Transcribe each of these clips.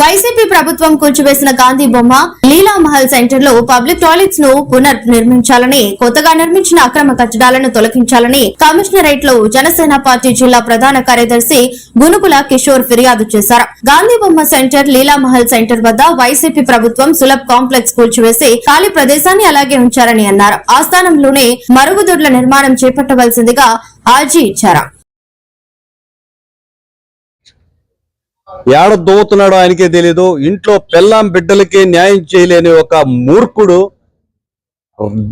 YCP ప్రభుత్వం కూల్చివేసిన గాంధీ బొమ్మ లీలామహల్ సెంటర్లో పబ్లిక్ టాయిలెట్స్ను పునర్ నిర్మించాలని కొత్తగా నిర్మించిన అక్రమ కట్టడాలను తొలగించాలని కమిషనరేట్లో జనసేన పార్టీ జిల్లా ప్రధాన కార్యదర్శి గునుకుల కిషోర్ ఫిర్యాదు చేశారు. గాంధీ బొమ్మ సెంటర్ లీలామహల్ సెంటర్ వద్ద వైసీపీ ప్రభుత్వం సులభ్ కాంప్లెక్స్ కూల్చివేసి ఖాళీ ప్రదేశాన్ని అలాగే ఉంచారని అన్నారు. ఆస్థానంలోనే మరుగుదొడ్ల నిర్మాణం చేపట్టవలసిందిగా ఆర్జీ ఇచ్చారు. ఏడ దోవుతున్నాడో ఆయనకే తెలియదు ఇంట్లో పెళ్ళాం బిడ్డలకి న్యాయం చేయలేని ఒక మూర్ఖుడు.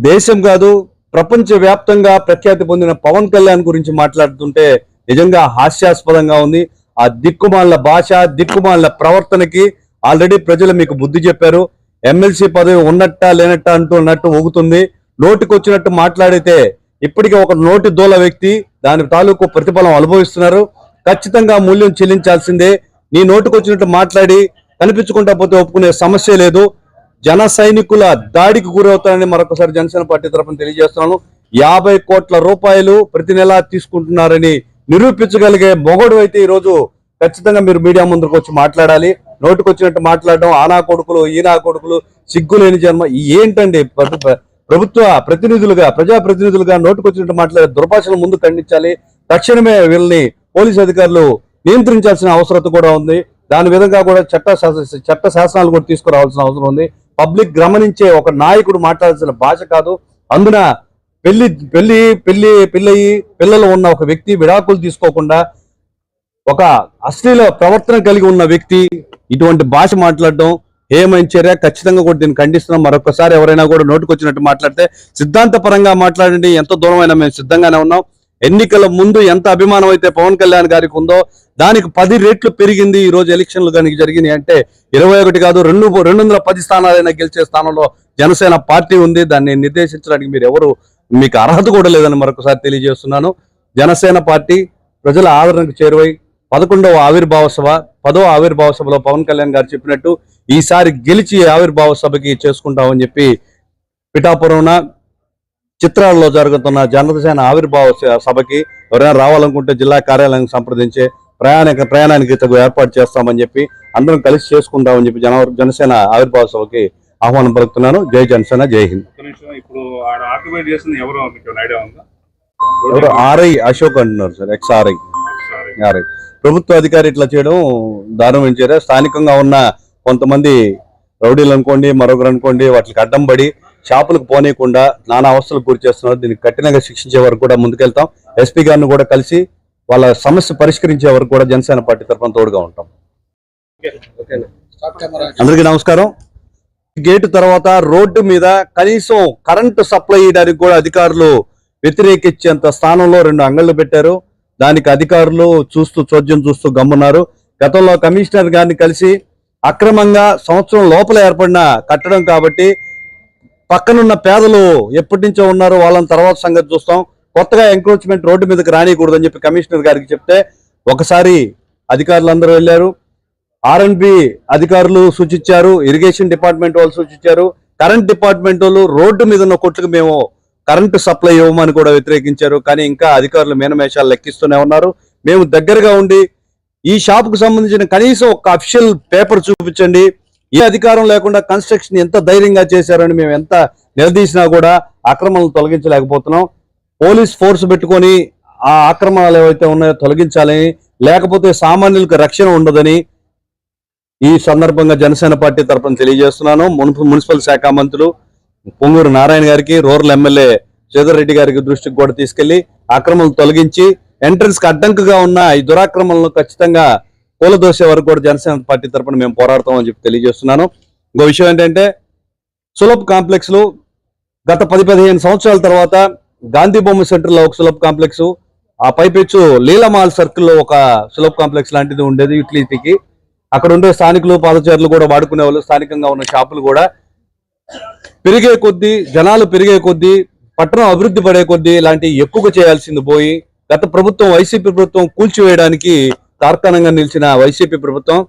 దేశం కాదు ప్రపంచ వ్యాప్తంగా ప్రఖ్యాతి పొందిన పవన్ కళ్యాణ్ గురించి మాట్లాడుతుంటే నిజంగా హాస్యాస్పదంగా ఉంది. ఆ దిక్కుమాల భాష దిక్కుమాల ప్రవర్తనకి ఆల్రెడీ ప్రజలు మీకు బుద్ధి చెప్పారు. ఎమ్మెల్సీ పదవి ఉన్నట్ట లేనట్ట అంటున్నట్టు ఊగుతుంది. నోటికొచ్చినట్టు మాట్లాడితే ఇప్పటికే ఒక నోటి దూల వ్యక్తి దాని తాలూకు ప్రతిఫలం అనుభవిస్తున్నారు. ఖచ్చితంగా మూల్యం చెల్లించాల్సిందే. నీ నోటుకొచ్చినట్టు మాట్లాడి కనిపించుకుంటా పోతే ఒప్పుకునే సమస్య లేదు. జన సైనికుల దాడికి గురవుతారని మరొకసారి జనసేన పార్టీ తరఫున తెలియజేస్తున్నాను. యాభై కోట్ల రూపాయలు ప్రతి నెలా తీసుకుంటున్నారని నిరూపించగలిగే మొగడు అయితే ఈ రోజు ఖచ్చితంగా మీరు మీడియా ముందుకు వచ్చి మాట్లాడాలి. నోటుకొచ్చినట్టు మాట్లాడడం ఆనా కొడుకులు ఈనా కొడుకులు సిగ్గులేని జన్మ ఏంటండి? ప్రభుత్వ ప్రతినిధులుగా ప్రజా ప్రతినిధులుగా మాట్లాడే దుర్భాషను ముందు ఖండించాలి. తక్షణమే వీళ్ళని పోలీసు అధికారులు నియంత్రించాల్సిన అవసరత కూడా ఉంది. దాని విధంగా కూడా చట్ట చట్ట శాసనాలు కూడా తీసుకురావాల్సిన అవసరం ఉంది. పబ్లిక్ గమనించే ఒక నాయకుడు మాట్లాడాల్సిన భాష కాదు. అందున పెళ్ళి పెళ్ళి పెళ్ళి పెళ్ళయి పిల్లలు ఉన్న ఒక వ్యక్తి విడాకులు తీసుకోకుండా ఒక అశ్లీల ప్రవర్తన కలిగి ఉన్న వ్యక్తి ఇటువంటి భాష మాట్లాడడం ఏమైన చర్య. ఖచ్చితంగా కూడా దీన్ని ఖండిస్తున్నాం. మరొకసారి ఎవరైనా కూడా నోటుకొచ్చినట్టు మాట్లాడితే సిద్ధాంతపరంగా మాట్లాడండి. ఎంత దూరమైనా మేము సిద్ధంగానే ఉన్నాం. ఎన్నికల ముందు ఎంత అభిమానం అయితే పవన్ కళ్యాణ్ గారికి ఉందో దానికి పది రెట్లు పెరిగింది ఈ రోజు ఎలక్షన్లు దానికి జరిగినాయి అంటే ఇరవై ఒకటి కాదు రెండు రెండు వందల పది స్థానాలైనా గెలిచే స్థానంలో జనసేన పార్టీ ఉంది. దాన్ని నిర్దేశించడానికి మీరు ఎవరు మీకు అర్హత కూడా లేదని మరొకసారి తెలియజేస్తున్నాను. జనసేన పార్టీ ప్రజల ఆదరణకు చేరువై పదకొండవ ఆవిర్భావ సభ పదవ ఆవిర్భావ సభలో పవన్ కళ్యాణ్ గారు చెప్పినట్టు ఈసారి గెలిచి ఆవిర్భావ సభకి చేసుకుంటామని చెప్పి పిఠాపురంన చిత్రాలలో జరుగుతున్న జనసేన ఆవిర్భావ స- సభకి ఎవరైనా రావాలనుకుంటే జిల్లా కార్యాలయం సంప్రదించే ప్రయాణిక ప్రయాణానికి తగు ఏర్పాటు చేస్తామని చెప్పి అందరం కలిసి చేసుకుంటామని చెప్పి జన జనసేన ఆవిర్భావ సభకి ఆహ్వానం పలుకుతున్నాను. జై జనసేన జై హింద్. ఎవరు? ఆర్ఐ అశోక్ అంటున్నారు సార్ ఎక్స్ ఆర్ఐ. ఆర్ఐ. ప్రభుత్వ అధికారి ఇట్లా చేయడం దారుణం చర్య స్థానికంగా ఉన్న కొంతమంది రౌడీలు అనుకోండి మరొకరు అనుకోండి వాటికి అడ్డం పడి షాపులకు పోనీయకుండా నానా అవస్థలకు గురి చేస్తున్నారు. దీనికి కఠినంగా శిక్షించే వరకు కూడా ముందుకెళ్తాం. ఎస్పీ గారిని కూడా కలిసి వాళ్ళ సమస్య పరిష్కరించే వరకు కూడా జనసేన పార్టీ తరఫున తోడుగా ఉంటాం. అందరికీ నమస్కారం. గేటు తర్వాత రోడ్డు మీద కనీసం కరెంటు సప్లై చేయడానికి కూడా అధికారులు వ్యతిరేకించేంత స్థానంలో రెండు అంగళ్ళు పెట్టారు. దానికి అధికారులు చూస్తూ చోద్యం చూస్తూ గమ్మున్నారు. గతంలో కమిషనర్ గారిని కలిసి అక్రమంగా సంవత్సరం లోపల ఏర్పడిన కట్టడం కాబట్టి పక్కనున్న పేదలు ఎప్పటి నుంచో ఉన్నారు వాళ్ళని తర్వాత సంగతి చూస్తాం. కొత్తగా ఎంక్రోచ్మెంట్ రోడ్డు మీదకి రానియకూడదని చెప్పి కమిషనర్ గారికి చెప్తే ఒకసారి అధికారులందరూ వెళ్ళారు. ఆర్ఎన్బి అధికారులు సూచించారు ఇరిగేషన్ డిపార్ట్మెంట్ వాళ్ళు సూచించారు కరెంట్ డిపార్ట్మెంట్ వాళ్ళు రోడ్డు మీద ఉన్న కొట్టుకు మేము కరెంటు సప్లై ఇవ్వమని కూడా వ్యతిరేకించారు. కానీ ఇంకా అధికారులు మీనమేషాలు లెక్కిస్తూనే ఉన్నారు. మేము దగ్గరగా ఉండి ఈ షాప్కు సంబంధించిన కనీసం ఒక అఫిషియల్ పేపర్ చూపించండి. ఏ అధికారం లేకుండా కన్స్ట్రక్షన్ ఎంత ధైర్యంగా చేశారని మేము ఎంత నిలదీసినా కూడా అక్రమాలను తొలగించలేకపోతున్నాం. పోలీస్ ఫోర్స్ పెట్టుకొని ఆ ఆక్రమణలు ఏవైతే ఉన్నాయో తొలగించాలని లేకపోతే సామాన్యులకు రక్షణ ఉండదని ఈ సందర్భంగా జనసేన పార్టీ తరఫున తెలియజేస్తున్నాను. మున్సిపల్ శాఖ మంత్రులు పొంగూరు నారాయణ గారికి రూరల్ ఎమ్మెల్యే శ్రీధర్ రెడ్డి గారికి దృష్టికి కూడా తీసుకెళ్ళి ఆక్రమణలు తొలగించి ఎంట్రన్స్కి అడ్డంకుగా ఉన్న ఈ దురాక్రమణలను ఖచ్చితంగా కూలదోసే వరకు కూడా జనసేన పార్టీ తరఫున మేము పోరాడతామని చెప్పి తెలియజేస్తున్నాను. ఇంకో విషయం ఏంటంటే సులభ్ కాంప్లెక్స్లు గత పది పదిహేను సంవత్సరాల తర్వాత గాంధీ బొమ్మ సెంటర్లో ఒక సులభ కాంప్లెక్స్ ఆ పైపెచ్చు లీలమాల్ సర్కిల్లో ఒక సులభ కాంప్లెక్స్ లాంటిది ఉండేది యూటిలిటీకి. అక్కడ ఉండే స్థానికులు పాదచారులు కూడా వాడుకునే వాళ్ళు స్థానికంగా ఉన్న షాపులు కూడా. పెరిగే కొద్దీ జనాలు పెరిగే కొద్దీ పట్టణం అభివృద్ధి పడే కొద్దీ ఇలాంటివి ఎక్కువ చేయాల్సింది పోయి గత ప్రభుత్వం వైసీపీ ప్రభుత్వం కూల్చివేయడానికి తార్కాణంగా నిలిచిన వైసీపీ ప్రభుత్వం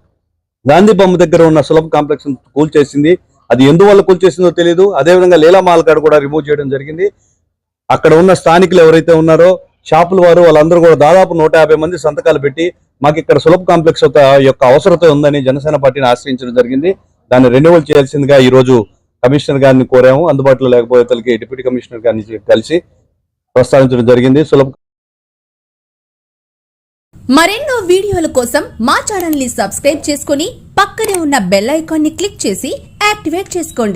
గాంధీ బొమ్మ దగ్గర ఉన్న సులభ కాంప్లెక్స్ కూల్చేసింది. అది ఎందువల్ల కూల్చేసిందో తెలియదు అదేవిధంగా లీలామాల్ కాడ కూడా రిమూవ్ చేయడం జరిగింది. అక్కడ ఉన్న స్థానికులు ఎవరైతే ఉన్నారో షాపుల వారు వాళ్ళందరూ కూడా దాదాపు నూట యాభై మంది సంతకాలు పెట్టి మాకు ఇక్కడ సులభ కాంప్లెక్స్ ఒక యొక్క అవసరత ఉందని జనసేన పార్టీని ఆశ్రయించడం జరిగింది. దాన్ని రెన్యువల్ చేయాల్సిందిగా ఈ రోజు కమిషనర్ గారిని కోరాము. అందుబాటులో లేకపోతే డిప్యూటీ కమిషనర్ గారిని కలిసి ప్రస్తావించడం జరిగింది. సులభ మరెన్నో వీడియోల కోసం మా ఛానల్ని సబ్స్క్రైబ్ చేసుకుని పక్కనే ఉన్న బెల్ ఐకాన్ని క్లిక్ చేసి యాక్టివేట్ చేసుకోండి.